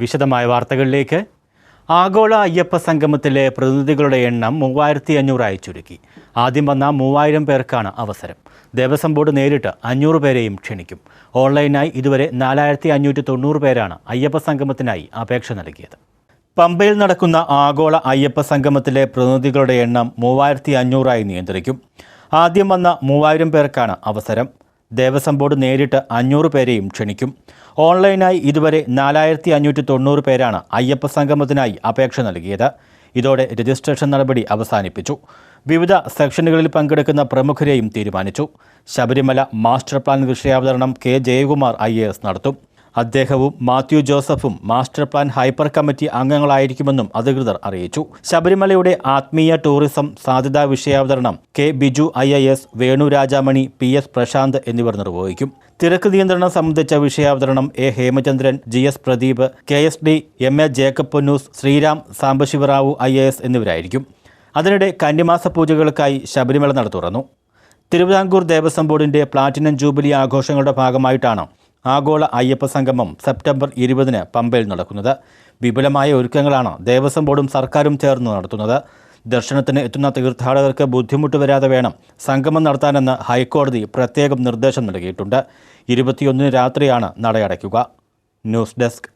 വിശദമായ വാർത്തകളിലേക്ക് ആഗോള അയ്യപ്പ സംഗമത്തിലെ പ്രതിനിധികളുടെ എണ്ണം മൂവായിരത്തി അഞ്ഞൂറായി ചുരുക്കി. ആദ്യം വന്ന മൂവായിരം പേർക്കാണ് അവസരം. ദേവസ്വം ബോർഡ് നേരിട്ട് അഞ്ഞൂറ് പേരെയും ക്ഷണിക്കും. ഓൺലൈനായി ഇതുവരെ നാലായിരത്തി അഞ്ഞൂറ്റി തൊണ്ണൂറ് പേരാണ് അയ്യപ്പ സംഗമത്തിനായി അപേക്ഷ നൽകിയത്. പമ്പയിൽ നടക്കുന്ന ആഗോള അയ്യപ്പ സംഗമത്തിലെ പ്രതിനിധികളുടെ എണ്ണം മൂവായിരത്തി അഞ്ഞൂറായി നിയന്ത്രിക്കും. ആദ്യം വന്ന മൂവായിരം പേർക്കാണ് അവസരം. ദേവസ്വം ബോർഡ് നേരിട്ട് അഞ്ഞൂറ് പേരെയും ക്ഷണിക്കും. ഓൺലൈനായി ഇതുവരെ നാലായിരത്തി അഞ്ഞൂറ്റി തൊണ്ണൂറ് പേരാണ് അയ്യപ്പ സംഗമത്തിനായി അപേക്ഷ നൽകിയത്. ഇതോടെ രജിസ്ട്രേഷൻ നടപടി അവസാനിപ്പിച്ചു. വിവിധ സെക്ഷനുകളിൽ പങ്കെടുക്കുന്ന പ്രമുഖരെയും തീരുമാനിച്ചു. ശബരിമല മാസ്റ്റർ പ്ലാൻ വിഷയാവതരണം കെ ജയകുമാർ ഐ നടത്തും. അദ്ദേഹവും മാത്യു ജോസഫും മാസ്റ്റർ പ്ലാൻ ഹൈപ്പർ കമ്മിറ്റി അംഗങ്ങളായിരിക്കുമെന്നും അധികൃതർ അറിയിച്ചു. ശബരിമലയുടെ ആത്മീയ ടൂറിസം സാധ്യതാ വിഷയാവതരണം K Biju I I S Venu Rajamani P S Prashant എന്നിവർ നിർവഹിക്കും. തിരക്ക് നിയന്ത്രണം സംബന്ധിച്ച വിഷയാവതരണം A Hemachandran G S Pradeep K S D M A Jacob Ponnoose Sreeram Sambasivarao I A S എന്നിവരായിരിക്കും. അതിനിടെ കന്നിമാസ പൂജകൾക്കായി ശബരിമല നട തുറന്നു. തിരുവിതാംകൂർ ദേവസ്വം ബോർഡിന്റെ പ്ലാറ്റിനം ജൂബിലി ആഘോഷങ്ങളുടെ ഭാഗമായിട്ടാണ് ആഗോള അയ്യപ്പ സംഗമം സെപ്റ്റംബർ ഇരുപതിന് പമ്പയിൽ നടക്കുന്നത്. വിപുലമായ ഒരുക്കങ്ങളാണ് ദേവസ്വം ബോർഡും സർക്കാരും ചേർന്ന് നടത്തുന്നത്. ദർശനത്തിന് എത്തുന്ന തീർത്ഥാടകർക്ക് ബുദ്ധിമുട്ട് വരാതെ വേണം സംഗമം നടത്താനെന്ന് ഹൈക്കോടതി പ്രത്യേകം നിർദ്ദേശം നൽകിയിട്ടുണ്ട്. ഇരുപത്തിയൊന്നിന് രാത്രിയാണ് നടയടയ്ക്കുക. News desk